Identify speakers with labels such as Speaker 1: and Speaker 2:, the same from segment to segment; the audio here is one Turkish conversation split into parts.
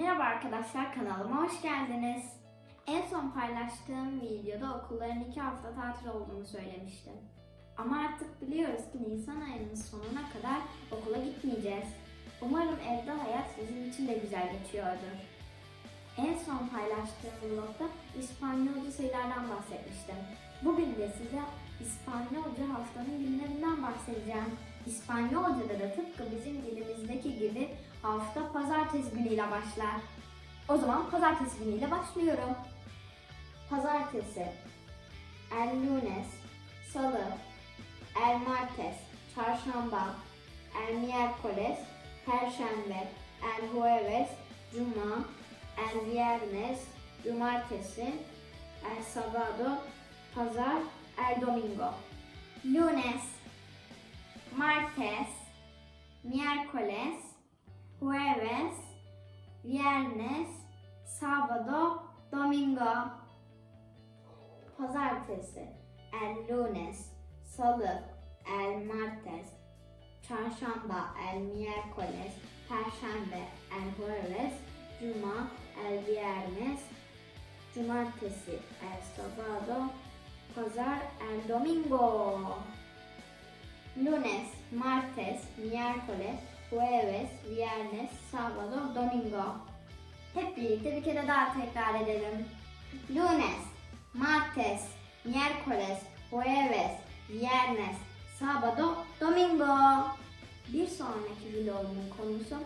Speaker 1: arkadaşlar kanalıma hoş geldiniz. En son paylaştığım videoda okulların iki hafta tatil olduğunu söylemiştim. Ama artık biliyoruz ki Nisan ayının sonuna kadar okula gitmeyeceğiz. Umarım evde hayat sizin için de güzel geçiyordur. En son paylaştığım vlogda İspanyolca sayılardan bahsetmiştim. Bugün de size İspanyolca haftanın günlerinden bahsedeceğim. İspanyolca'da da tıpkı bizim dilimizdeki gibi hafta pazartesi günüyle başlar. O zaman pazartesi günüyle başlıyorum. Pazartesi, el lunes, salı, el martes, çarşamba, el miércoles, perşembe, el jueves, cuma, el viernes, cumartesi, el sábado, pazar, el domingo. Lunes, martes, miércoles, jueves, viernes, sábado, domingo. Pazartesi, el lunes, salı, el martes, çarşamba, el miércoles, perşembe, el jueves, cuma, el viernes, cumartesi, el sábado, pazar, el domingo. Lunes, martes, miércoles, jueves, viernes, sábado, domingo. Hep birlikte bir kere daha tekrar edelim. Lunes, martes, miércoles, jueves, viernes, sábado, domingo. Bir sonraki vlogumun konusu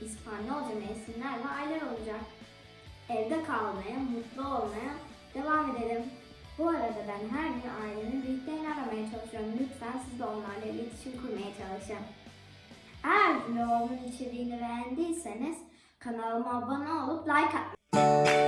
Speaker 1: İspanyolca mevsimler ve aylar olacak. Evde kalmaya, mutlu olmaya devam edelim. Bu arada ben her gün ailemin büyüklerini aramaya çalışıyorum. Lütfen siz de onlarla iletişim kurmaya çalışın. Eğer vlogumun içeriğini beğendiyseniz kanalıma abone olup like atmayı